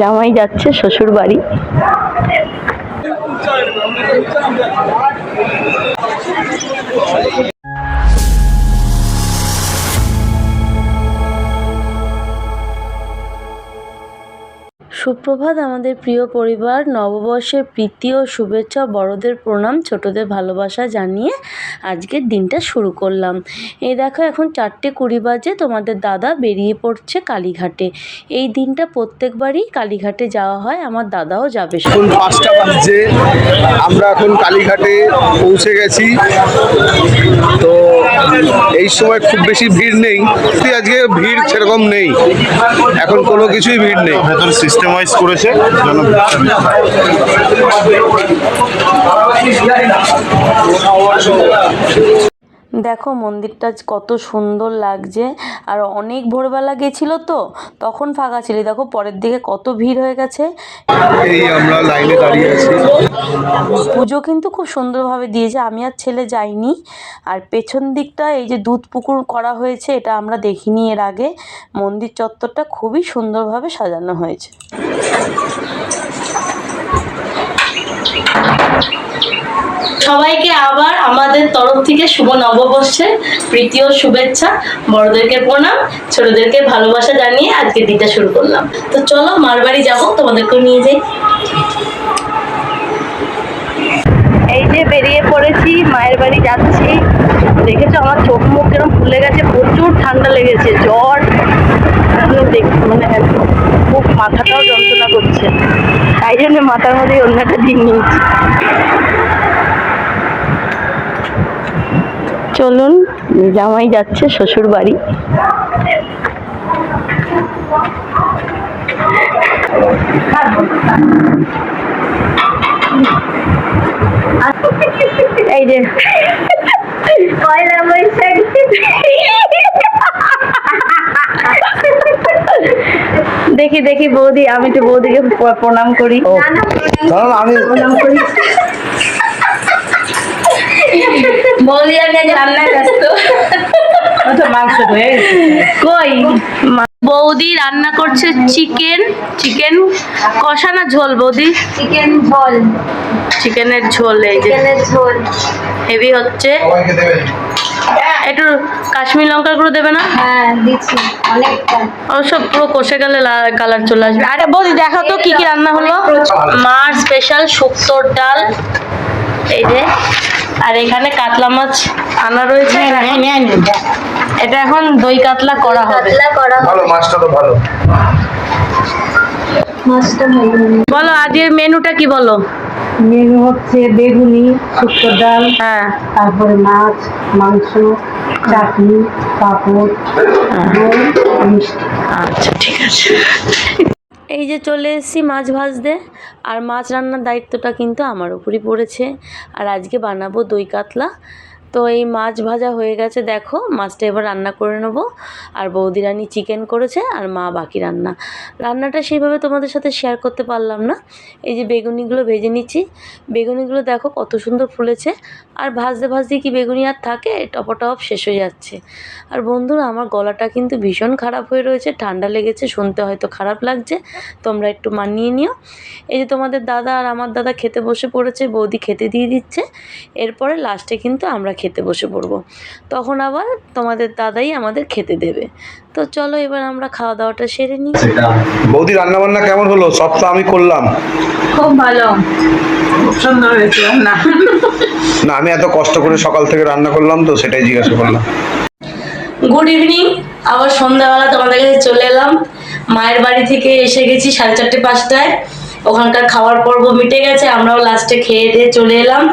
জামাই যাচ্ছে শ্বশুর বাড়ি। সুপ্রভাত, আমাদের প্রিয় পরিবার, নববর্ষের প্রীতি ও শুভেচ্ছা বড়দের প্রণাম, ছোটদের ভালোবাসা জানিয়ে আজকের দিনটা শুরু করলাম। এই দেখো, এখন চারটে কুড়ি বাজে, তোমাদের দাদা বেরিয়ে পড়ছে কালীঘাটে। এই দিনটা প্রত্যেকবারই কালীঘাটে যাওয়া হয়, আমার দাদাও যাবে এখন পাঁচটা বাজছে আমরা এখন কালীঘাটে পৌঁছে গেছি। তো এই সময় খুব বেশি ভিড় নেই। তুই আজকে ভিড় সেরকম নেই। এখন কোনো কিছুই ভিড় নেই। ভেতরে সিস্টেমাইজ করেছে দেখো মন্দিরটা কত সুন্দর লাগছে। আর অনেক ভোরবেলা গেছিল তো তখন ফাঁকা ছিল। দেখো পরের দিকে কত ভিড় হয়ে গেছে। এই আমরা লাইনে দাঁড়িয়ে আছি। পুজো কিন্তু খুব সুন্দরভাবে দিয়েছে। আমি আর ছেলে যাইনি। আর পেছন দিকটা এই যে দুধ পুকুর করা হয়েছে এটা আমরা দেখিনি এর আগে। মন্দির চত্বরটা খুবই সুন্দরভাবে সাজানো হয়েছে। সবাইকে আবার আমাদের তরফ থেকে শুভ নববর্ষের প্রীতি ও শুভেচ্ছা। বড়দেরকে প্রণাম, ছোটদেরকে ভালোবাসা জানিয়ে আজকে দিনটা শুরু করলাম। তো চলো, মার বাড়ি যাব, তোমাদেরকেও নিয়ে যাই। এই যে বেরিয়ে পড়েছি, মায়ের বাড়ি যাচ্ছি। দেখেছ আমার চোখ মুখ এরকম ফুলে গেছে, প্রচুর ঠান্ডা লেগেছে, জ্বর। মানে খুব মাথাটাও যন্ত্রণা করছে। তাই জন্য মাথার মধ্যে অন্যটা দিয়ে নিয়েছি। চলুন জামাই যাচ্ছে শ্বশুর বাড়ি। এই যে। পয়লা বৈশাখ দেখি দেখি বৌদি আমি তো বৌদিকে প্রণাম করি। প্রণাম আমি বৌদি আমি আজ রান্নায় ব্যস্ত কই বৌদি রান্না করছে চিকেন চিকেন কষা না ঝোল বৌদি? চিকেন ঝোল। চিকেনের ঝোল এই যে। ঝোল। হেভি হচ্ছে। একটু কাশ্মীর লঙ্কা গুঁড়ো দেবে না? হ্যাঁ দিচ্ছি। অনেকটা। অবশ্য পুরো কষে গেলে কালার চলে আসবে। আরে বৌদি দেখো তো কি কি রান্না হলো। মার স্পেশাল শুক্তোর ডাল। এই যে। আর এখানে কাতলা মাছ আনা রয়েছে। এটা এখন দই কাতলা করা হবে। ভালো মাছটা তো ভালো। বলো আজকের মেনুটা কি বলো? মেনু হচ্ছে বেগুনি শুক্তো ডাল হ্যাঁ। তারপরে মাছ মাংস চাটনি পাঁপড় মিষ্টি। আচ্ছা ঠিক আছে। এই যে চলে এসেছি মাছ ভাজতে, আর মাছ রান্নার দায়িত্বটা কিন্তু আমার উপরই পড়েছে। আর আজকে বানাবো দই কাতলা। তো এই মাছ ভাজা হয়ে গেছে, দেখো। মাছটা এবার রান্না করে নেব। আর বৌদি রানী চিকেন করেছে আর মা বাকি রান্না। রান্নাটা সেইভাবে তোমাদের সাথে শেয়ার করতে পারলাম না। এই যে বেগুনিগুলো ভেজে নিচ্ছি। বেগুনিগুলো দেখো কত সুন্দর ফুলেছে। আর ভাজতে ভাজতে কি বেগুনি আর থাকে? টপটপ শেষ হয়ে যাচ্ছে। আর বন্ধুরা, আমার গলাটা কিন্তু ভীষণ খারাপ হয়ে রয়েছে। ঠান্ডা লেগেছে, শুনতে হয়তো খারাপ লাগছে। তোমরা একটু মানিয়ে নিও। এই যে তোমাদের দাদা আর আমার দাদা খেতে বসে পড়েছে, বৌদি খেতে দিয়ে দিচ্ছে। এরপরে লাস্টে কিন্তু আমরা খেতে বসে পড়ব। তখন আবার তোমাদের দাদাই আমাদের খেতে দেবে। তো চলো এবার আমরা খাওয়া দাওয়াটা সেরে নিই। বৌদি রান্না বান্না কেমন হলো? সব তো আমি করলাম। খুব ভালো। খুব সুন্দর হয়েছে রান্না না আমি এত কষ্ট করে সকাল থেকে রান্না করলাম তো সেটাই জিজ্ঞাসা করলাম। গুড ইভিনিং আবার সন্ধ্যাবেলা তোমাদের কাছে চলে এলাম। মায়ের বাড়ি থেকে এসে গেছি সাড়ে চারটে পাঁচটায়। ওখানকার খাওয়ার পর্ব মিটে গেছে আমরাও লাস্টে খেয়ে দিয়ে চলে এলাম।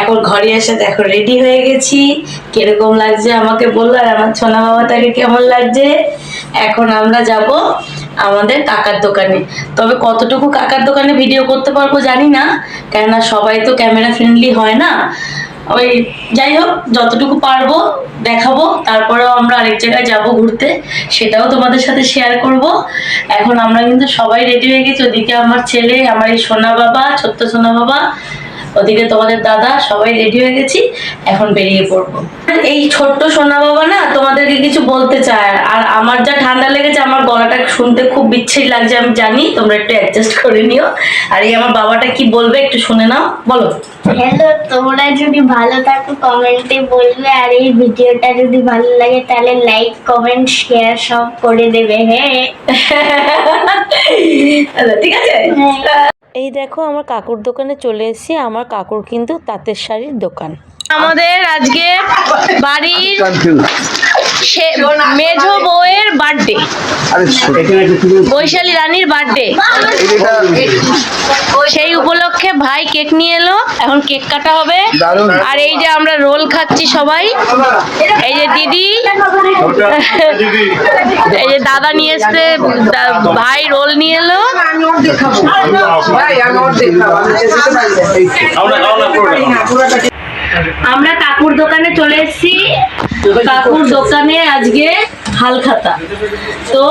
এখন ঘরে এসে দেখো রেডি হয়ে গেছি। কীরকম লাগছে আমাকে বলল আর আমার ছোনা বাবাটাকে কেমন লাগছে? এখন আমরা যাব আমাদের কাকার দোকানে। তবে কতটুকু কাকার দোকানে ভিডিও করতে পারব জানি না, কেননা সবাই তো ক্যামেরা ফ্রেন্ডলি হয় না। ওই যাই হোক, যতটুকু পারব দেখাবো, তারপরেও আমরা আরেক জায়গায় যাব ঘুরতে, সেটাও তোমাদের সাথে শেয়ার করব। এখন আমরা কিন্তু সবাই রেডি হয়ে গেছি, ওদিকে আমার ছেলে, আমার এই সোনা বাবা, ছোট্ট সোনা বাবা ওদিকে তোমাদের দাদা সবাই রেডি হয়ে গেছি এখন বেরিয়ে পড়ব। এই ছোট্ট সোনা বাবা না তোমাদেরকে কিছু বলতে চায় আর আমার যা ঠান্ডা লেগেছে আমার গলাটা শুনতে খুব বিচ্ছিরি লাগছে আমি জানি তোমরা একটু অ্যাডজাস্ট করে নিও। আর এই আমার বাবাটা কি বলবে একটু শুনে নাও বলো। হ্যালো তোমরা যদি ভালো থাকো কমেন্টে বলবে আর এই ভিডিওটা যদি ভালো লাগে তাহলে লাইক কমেন্ট শেয়ার সব করে দেবে হ্যাঁ। আচ্ছা, ঠিক আছে। হ্যাঁ। এই দেখো আমার কাকুর দোকানে চলে এসেছি আমার কাকুর কিন্তু তাঁতের শাড়ির দোকান। আমাদের আজকে বাড়ির সে- মেজো বার্থডে বৈশালী রানীর বার্থডে সেই উপলক্ষে ভাই কেক নিয়ে এলো। এখন কেক কাটা হবে। আর এই যে আমরা রোল খাচ্ছি সবাই। এই যে দিদি। এই যে দাদা নিয়ে এসছে দা- ভাই রোল নিয়ে এলো। আমরা কাকুর দোকানে চলে এসেছি। কাকুর দোকানে আজকে হালখাতা তো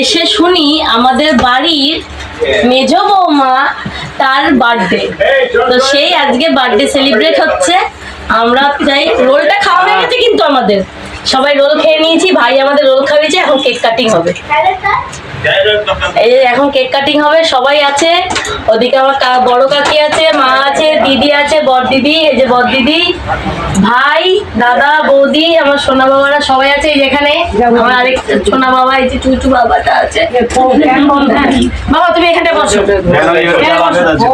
এসে শুনি আমাদের বাড়ির মেজ বৌমা তার বার্থডে তো সেই আজকে বার্থডে সেলিব্রেট হচ্ছে। আমরা চাই রোলটা খাওয়া হয়ে গেছে কিন্তু আমাদের। সবাই রোল খেয়ে নিয়েছি, ভাই আমাদের রোল খাওয়িয়েছে এখন কেক কাটিং হবে। এই যে এখন কেক কাটিং হবে সবাই আছে। ওদিকে আমার বড় কাকি আছে মা আছে দিদি আছে বর দিদি এই যে বর দিদি ভাই দাদা বৌদি আমার সোনা বাবারা সবাই আছে এই যেখানে আমার আরেক সোনা বাবা এই যে চুচু বাবাটা আছে। বাবা তুমি এখানে বসো। এখানে বসো।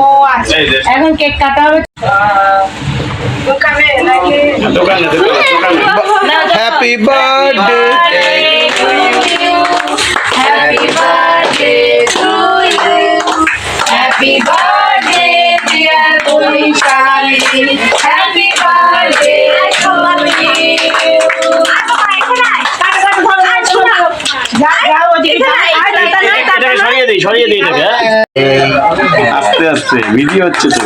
এখন কেক কাটা হবে। হ্যাপি বার্থডে সরিয়ে দিই সরিয়ে দিই এটাকে হ্যাঁ? আস্তে আস্তে ভিডিও হচ্ছে তো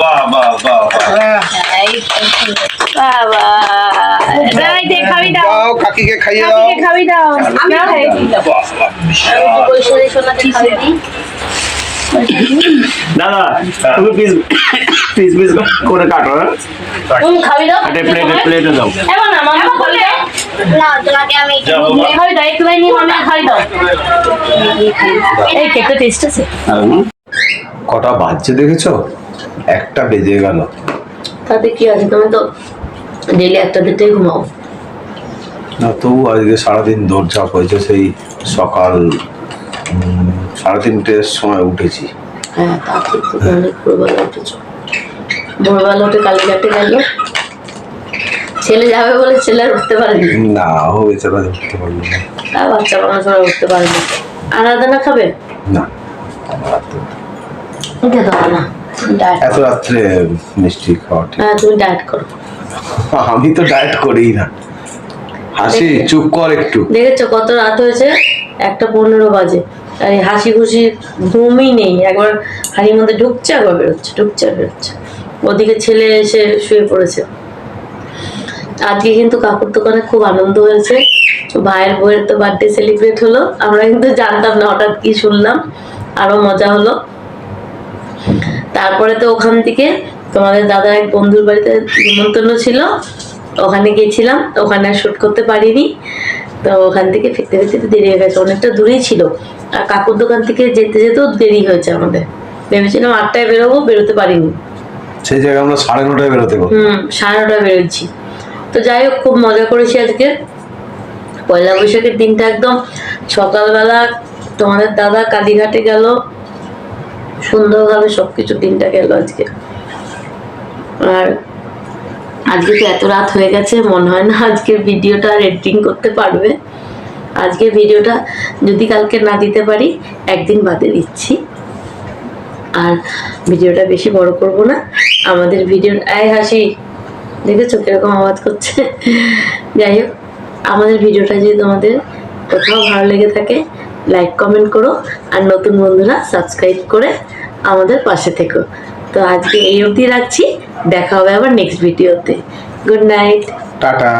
বাহ বাহ বাহ বাহ। বাবা দাঁড়াই দে খাবি দাও। দাও কাকিকে খাইয়ে দাও। দাদা তুমি পিস পিস পিস করে কাটো হ্যাঁ? তুমি খাবি দাও একটা প্লেটে প্লেটে দাও। এমন না মামা খাবি দাও না তোমাকে আমি যা দাও একটু নিয়ে মামা খাবি দাও এই কেকটা টেস্ট আছে। কটা বাজছে দেখেছ? একটা বেজে গেল। তাতে কি আছে? তুমি তো ডেলি একটা দিতেই ঘুমাও। না তবু আজকে সারাদিন দৌড়ঝাঁপ হয়েছে সেই সকাল সাড়ে তিনটের সময় উঠেছি। হ্যাঁ তা ঠিক। ভোরবেলা উঠেছো। ভোরবেলা উঠে কালীঘাটে গেল ছেলে যাবে বলে ছেলে আর উঠতে পারেনি। না ও বেচারা উঠতে পারল না। আর বাচ্চা মানুষ ওরা উঠতে পারেনি। আরাধনা খাবে? না খেতে হবে না এত রাত্রে মিষ্টি খাওয়া হ্যাঁ তুমি ডায়েট করো। আমি তো ডায়েট করিই না। হাসি চুপ কর একটু। দেখেছ কত রাত হয়েছে? একটা পনেরো বাজে। আর হাসি খুশি ঘুমই নেই। একবার হাড়ির মধ্যে ঢুকছে একবার বেরোচ্ছে ঢুকছে আর বেরোচ্ছে। ওদিকে ছেলে এসে শুয়ে পড়েছে। আজকে কিন্তু কাকুর দোকানে খুব আনন্দ হয়েছে। ভাইয়ের বউয়ের তো বার্থডে সেলিব্রেট হলো। আমরা কিন্তু জানতাম না হঠাৎ কি শুনলাম। আরও মজা হলো। তারপরে তো ওখান থেকে তোমাদের দাদা এক বন্ধুর বাড়িতে নিমন্ত্রণ ছিল। ওখানে গেছিলাম ওখানে আর শ্যুট করতে পারিনি। তো ওখান থেকে ফিরতে ফিরতে দেরি হয়ে গেছে। অনেকটা দূরেই ছিল। আর কাকুর দোকান থেকে যেতে যেতেও দেরি হয়েছে আমাদের। ভেবেছিলাম আটটায় বেরোবো বেরোতে পারিনি। সেই জায়গায় আমরা সাড়ে নটায় বেরোতে হুম সাড়ে নটায় বেরোচ্ছি। তো যাই হোক, খুব মজা করেছি আজকে। পয়লা বৈশাখের দিনটা একদম সকালবেলা তোমাদের দাদা কালীঘাটে গেল। সুন্দরভাবে সবকিছু দিনটা গেল আজকে। আর আজকে তো এত রাত হয়ে গেছে, মনে হয় না আজকের ভিডিওটা এডিটিং করতে পারবে। আজকে ভিডিওটা যদি কালকে না দিতে পারি, একদিন বাদে দিচ্ছি। আর ভিডিওটা বেশি বড় করব না। আমাদের ভিডিও আয় হাসি দেখেছ কীরকম আওয়াজ করছে? যাই হোক, আমাদের ভিডিওটা যদি তোমাদের কোথাও ভালো লেগে থাকে লাইক কমেন্ট করো, আর নতুন বন্ধুরা সাবস্ক্রাইব করে আমাদের পাশে থেকো। তো আজকে এই অবধি রাখছি, দেখা হবে আবার নেক্সট ভিডিওতে গুড নাইট টাটা।